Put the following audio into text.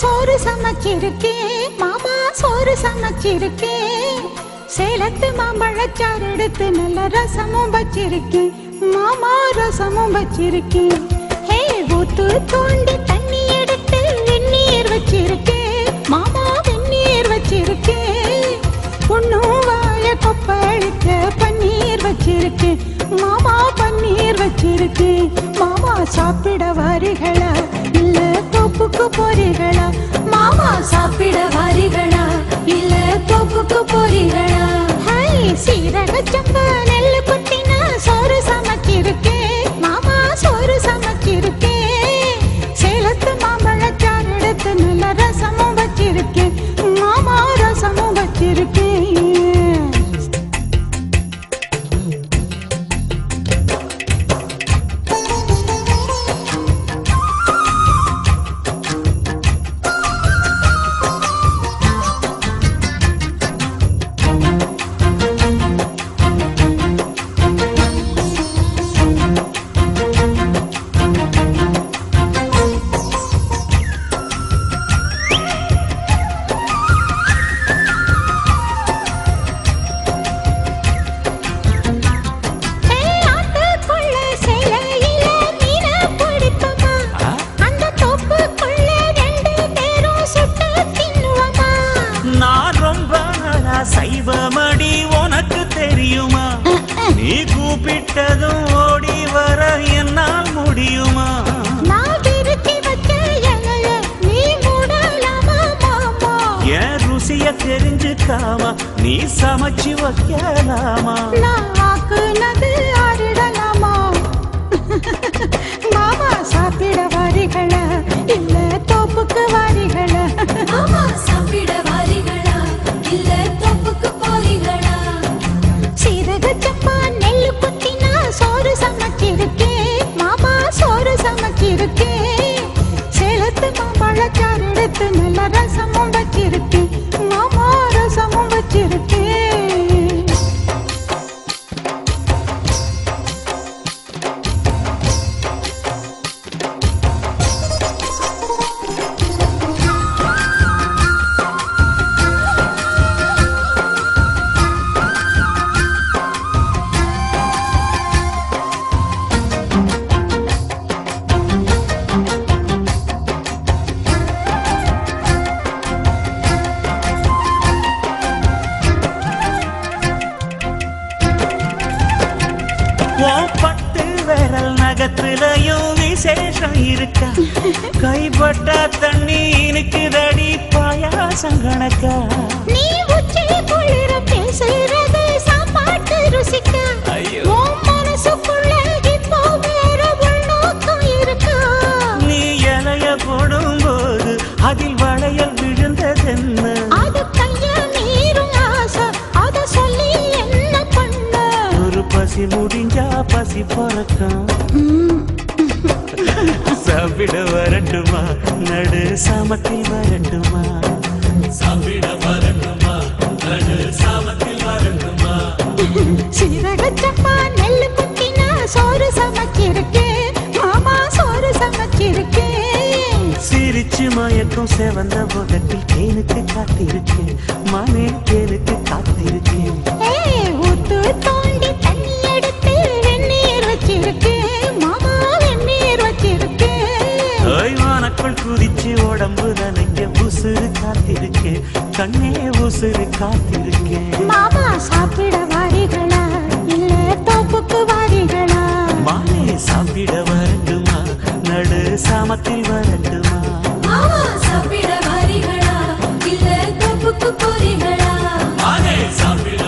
சோறு சமைச்சிருக்கேன். மாமா சோறு சமைச்சிருக்கேன். சேலத்து மாம்பழச்சாறு எடுத்து நல்ல ரசமும் வச்சிருக்கேன். மாமா ரசமும் வச்சிருக்கேன். ஹே ஊத்து தோண்டி தண்ணி எடுத்து வெந்நீர் வச்சிருக்கேன். மாமா வெந்நீர் வச்சிருக்கேன். ஒன்னும் வாய கொப்பளிக்க பன்னீர் வச்சிருக்கேன். மாமா பன்னீர் வச்சிருக்கேன். மாமா சாப்பிடவா சாப்பிட வாரிகளா? இல்ல தோப்புக்கு போறீங்களா கூப்பிட்டதும் ஓடி வர என்னால் முடியுமா? என் ருசிய தெரிஞ்சுக்காம நீ சமைச்சு வைக்கலாமா நான் ஆக்குனது பழச்சாறு எடுத்து நல்ல ரசமும் விரல் நகத்துலயும் விசேஷம் இருக்கா? கைப்பட்டா தண்ணி இனிக்குதடி பாயாசம் கணக்கா? பசி முடிஞ்சா பசி பறக்கும். சாப்பிட வரட்டுமா? நடு சாமத்தில் வரட்டுமா? சாப்பிட வரட்டுமா? நடு சாமத்தில் வரட்டுமா? சீரகச்சப்பா நெல்லு குத்தினா சோறு சமைச்சிருக்கேன் மாமா சோறு சமைச்சிருக்கேன் சிரிச்சு மயக்கும் செவந்த முகத்தில் தேனுக்கு காத்திருக்கேன் மனே தேனுக்கு காத்திருக்கேன் ஏய், ஊத்து தோண்டி ஓய்வானக்குள் குதிச்சு உடம்பு நனைக்க உசுறு காத்திருக்கேன் கண்ணே உசுறு காத்திருக்கேன் மாமா சாப்பிட வாரிகளா? இல்ல தோப்புக்கு வாரிகளா? மானே சாப்பிட வரட்டுமா? நடு சாமத்தில் வரட்டுமா? மாமா சாப்பிட வாரீங்களா இல்ல தோப்புக்கு போறீங்களா? மானே சாப்பிட